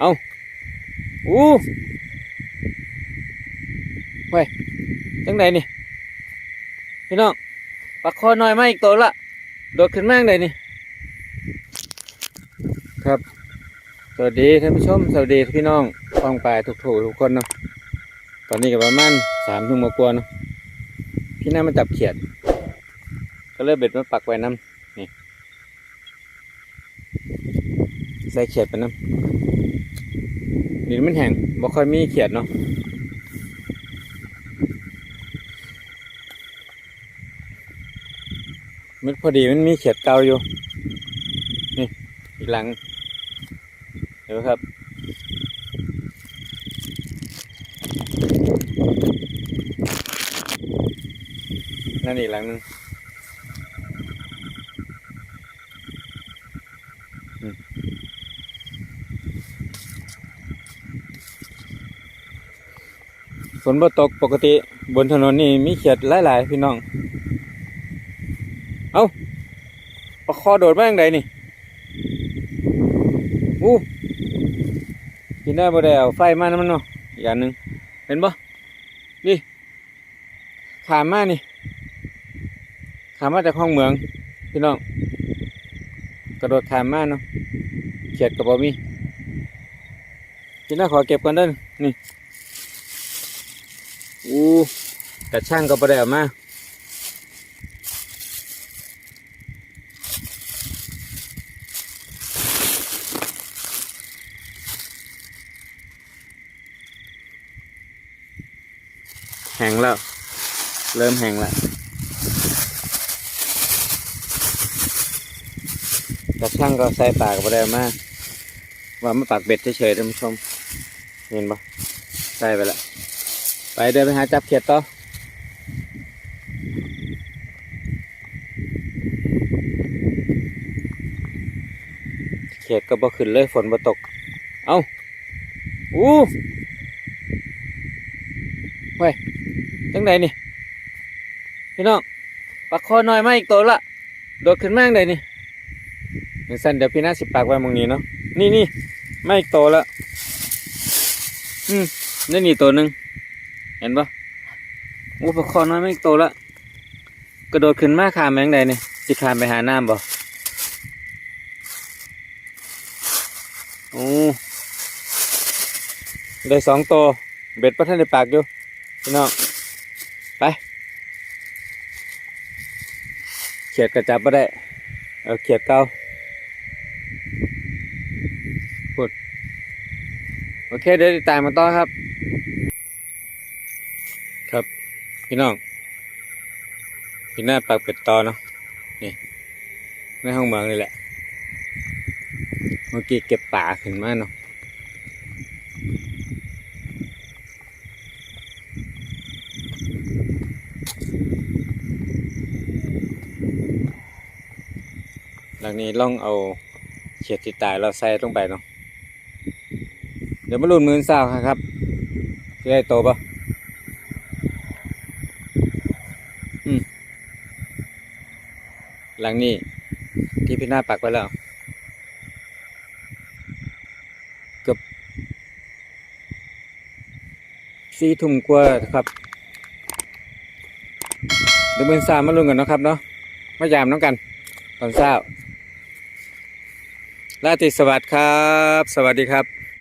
เอาอู้เว้ยจังไดนี่พี่น้องปลาคอน้อยมาอีกตัวละโดดขึ้นมาจังไดนี่ครับ สวัสดีท่านผู้ชม สวัสดีพี่น้องฟังปลายทุกถูทุกคนเนาะตอนนี้ก็ประมาณสามทุ่มกว่าเนาะพี่น่ามาจับเขียด ก็เลยเบ็ดมาปักไว้น้ำนี่ใส่เขียดไปน้ำ ดินมันแห้งบ่ค่อยมีเขียดเนาะมันพอดีมันมีเขียดเก่าอยู่ นี่ อีกหลัง เดี๋ยวครับ นั่นอีกหลังหนึง ฝนบ่ตกปกติบนถนนนี่มีเขียดหลายๆพี่น้อง เอาปลาคอโดดมาอย่างใดนี่อู้กินได้บ่ได้เอาไฟมานะมันเนาะอีกอย่างหนึ่งเห็นบ่นี่ขามมานี่ขามมาจากห้องเหมือง พี่น้อง กระโดดขามมาเนาะเขียดกับบ่มีกินได้ขอเก็บก่อนเด้อนี่ อู้กระช่างก็บ่ได้เอามาแห้งแล้ว เริ่มแห้งแล้วกระช่างก็ใส่ปากไปได้มาก ว่าไมาปากเบ็ดเฉยๆท่านผู้ชม เห็นปะใส่ไปละไป เดินไปหาจับเขียดต่อเขียดก็บ่ขึ้นเลยฝนบ่ตก เอาอู้เว้ยจังใดนี่ พี่น้องปลาคอน้อยมาอีกตัวละ โดดขึ้นมาจังใดนี่เดี๋ยวสั้นเดี๋ยวพี่น่าสิปากไว้มองนี้เนาะ นี่นี่มาอีกตัวละ อืมนี่นี่ตัวหนึ่ง เห็นปะอ้ปลาคอน้อยมาอีกตัวละ กระโดดขึ้นมาขามไปจังใดนี่สิขามไปหาน้ำบ่โอ้ได้สองตัวเบ็ดประทันในปากอยู่พี่น้องไปเขียดกระจับมาได้เอาเขียดเก่าพูดโอเคเดี๋ยวติดตามมาต่อครับ พี่น้องพี่หน้าปากเป็ดตอเนาะนี่ในห้องเมืองนี่แหละ เมื่อกี้เก็บป่าขึ้นมาเนาะหลังนี้ล่องเอาเขียดที่ตายเราใส่ลงไปเนาะเดี๋ยวมาลุ้นมือสาวครับจะได้โตปะอืม หลังนี้ ที่พี่หน้าปักไว้แล้วเกือบสี่ทุ่มกว่าครับเดี๋ยวมือสาวมาลุ้นกันนะครับเนาะมายามน้องกัน ตอนเช้าราตรีสวัสดิ์ครับ สวัสดีครับ